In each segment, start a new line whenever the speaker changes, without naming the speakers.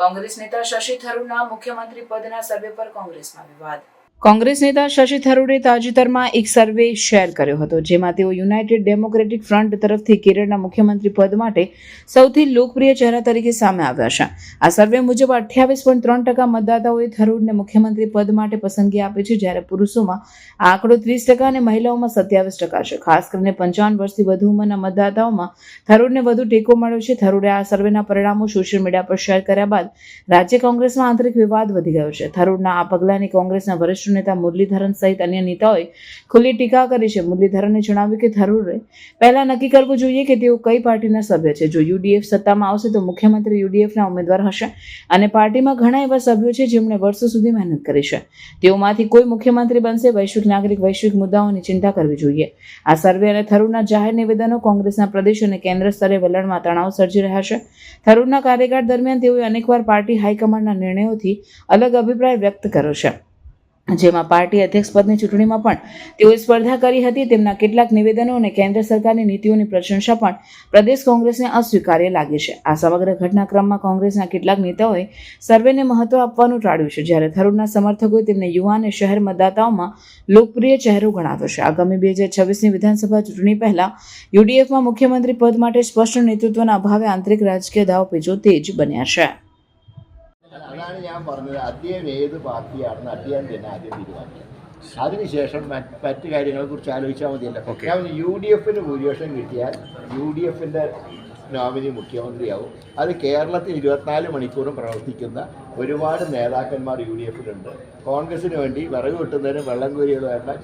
કોંગ્રેસ નેતા શશી થરૂરના મુખ્યમંત્રી પદના સર્વે પર કોંગ્રેસમાં વિવાદ કોંગ્રેસ નેતા શશી થરૂરે તાજેતરમાં એક સર્વે શેર કર્યો હતો, જેમાં તેઓ યુનાઇટેડ ડેમોક્રેટિક ફ્રન્ટ તરફથી કેરળના મુખ્યમંત્રી પદ માટે સૌથી લોકપ્રિય ચહેરા તરીકે સામે આવ્યા છે. આ સર્વે મુજબ અઠ્યાવીસ પોઈન્ટ ત્રણ ટકા મતદાતાઓએ થરૂરને મુખ્યમંત્રી પદ માટે પસંદગી આપી છે, જ્યારે પુરુષોમાં આ આંકડો ત્રીસ ટકા અને મહિલાઓમાં સત્યાવીસ ટકા છે. ખાસ કરીને પંચાવન વર્ષથી વધુ ઉંમરના મતદાતાઓમાં થરૂરને વધુ ટેકો મળ્યો છે. થરૂરે આ સર્વેના પરિણામો સોશિયલ મીડિયા પર શેર કર્યા બાદ રાજ્ય કોંગ્રેસમાં આંતરિક વિવાદ વધી ગયો છે. થરૂરના આ પગલાંની કોંગ્રેસના વરિષ્ઠ નેતા મુરલીધરન સહિત અન્ય નેતાઓએ ખુલ્લી ટીકા કરી છે. મુરલીધરને જણાવ્યું કે થરૂરે પહેલા નક્કી કરવું જોઈએ કે તેઓ કઈ પાર્ટીના સભ્ય છે. જો યુડીએફ સત્તામાં આવશે તો મુખ્યમંત્રી યુડીએફના ઉમેદવાર હશે અને પાર્ટીમાં ઘણા એવા સભ્યો છે જેમણે વર્ષો સુધી મહેનત કરી છે. તેઓમાંથી કોઈ મુખ્યમંત્રી બનશે. વૈશ્વિક નાગરિક, વૈશ્વિક મુદ્દાઓની ચિંતા કરવી જોઈએ. આ સર્વે અને થરૂરના જાહેર નિવેદનો કોંગ્રેસના પ્રદેશ અને કેન્દ્ર સ્તરે વલણમાં તણાવ સર્જી રહ્યા છે. થરૂરના કાર્યકાળ દરમિયાન તેઓએ અનેકવાર પાર્ટી હાઈકમાન્ડના નિર્ણયોથી અલગ અભિપ્રાય વ્યક્ત કર્યો છે. જેમાં પાર્ટી અધ્યક્ષ પદની ચૂંટણીમાં પણ તેઓએ સ્પર્ધા કરી હતી. તેમના કેટલાક નિવેદનો અને કેન્દ્ર સરકારની નીતિઓની પ્રશંસા પણ પ્રદેશ કોંગ્રેસને અસ્વીકાર્ય લાગી છે. આ સમગ્ર ઘટનાક્રમમાં કોંગ્રેસના કેટલાક નેતાઓએ સર્વેને મહત્વ આપવાનું ટાળ્યું છે. જ્યારે થરૂરના સમર્થકોએ તેમને યુવા અને શહેર મતદાતાઓમાં લોકપ્રિય ચહેરો ગણાવ્યો છે. આગામી બે હજાર છવ્વીસની વિધાનસભા ચૂંટણી પહેલા યુડીએફમાં મુખ્યમંત્રી પદ માટે સ્પષ્ટ નેતૃત્વના અભાવે આંતરિક રાજકીય દાવ પેજો તેજ બન્યા છે.
അതാണ് ഞാൻ പറഞ്ഞത് അദ്ദേഹം ഏത് പാർട്ടിയാണെന്ന് അദ്ദേഹം തന്നെ ആദ്യം തീരുമാനിക്കും. അതിനുശേഷം മറ്റ് കാര്യങ്ങളെ കുറിച്ച് ആലോചിച്ചാൽ മതിയല്ലോ. ഞാൻ യു ഡി എഫിന് ഭൂരിപക്ഷം കിട്ടിയാൽ യു ഡി എഫിന്റെ നോമിനി മുഖ്യമന്ത്രിയാവും. അത് കേരളത്തിൽ ഇരുപത്തിനാല് മണിക്കൂറും പ്രവർത്തിക്കുന്ന ഒരുപാട് നേതാക്കന്മാർ യു ഡി എഫിലുണ്ട് കോൺഗ്രസിന് വേണ്ടി വിറക് വെട്ടുന്നതിനും വെള്ളം കോരികളുമായിട്ട്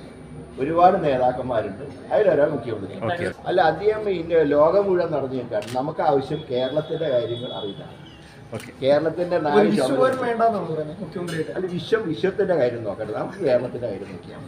ഒരുപാട് നേതാക്കന്മാരുണ്ട്. അതിലൊരാൾ മുഖ്യമന്ത്രി. അല്ല അദ്ദേഹം ഇന്ത്യ ലോകം മുഴുവൻ നടന്നു നമുക്ക് ആവശ്യം കേരളത്തിന്റെ കാര്യങ്ങൾ അറിയില്ല. കേരളത്തിന്റെ നാല് ശതമാനം-
വേണ്ടെന്നാണ് പറയുന്നത് മുഖ്യമന്ത്രിയുടെ.
അല്ല വിശ്വം വിശ്വത്തിന്റെ കാര്യം നോക്കട്ടെ നമുക്ക് കേരളത്തിന്റെ കാര്യം നോക്കിയാൽ